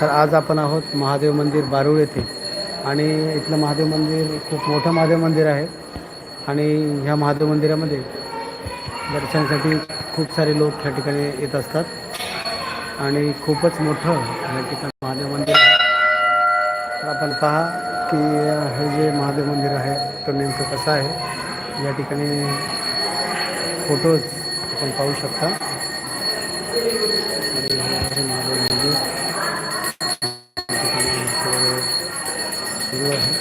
तर आज आपण आहोत महादेव मंदिर बारूळ येथे. आणि इथलं महादेव मंदिर खूप मोठं महादेव मंदिर आहे. आणि ह्या महादेव मंदिरामध्ये दर्शनासाठी खूप सारे लोक ह्या ठिकाणी येत असतात. आणि खूपच मोठं या ठिकाणी महादेव मंदिर आहे. तर आपण पहा की हे जे महादेव मंदिर आहे तो नेमकं कसं आहे? या ठिकाणी फोटोज आपण पाहू शकता. महादेव सुरू आहे.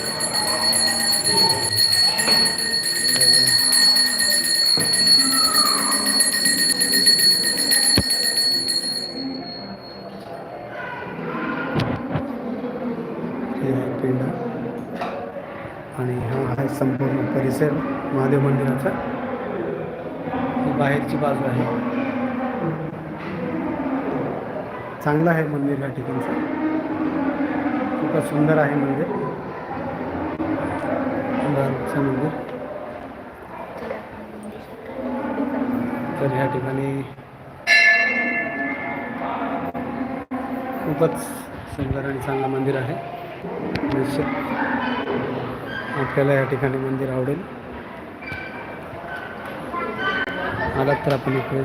हे पिंड. आणि हा आहे संपूर्ण परिसर महादेव मंदिराचा. बाहेरची बाजू आहे. चांगलं आहे मंदिर या ठिकाणचं. खूपच सुंदर आहे मंदिर. बारूचं मंदिर तर ह्या ठिकाणी खूपच सुंदर आणि चांगलं मंदिर आहे. निश्चित आपल्याला या ठिकाणी मंदिर आवडेल. आलात तर आपण इकडे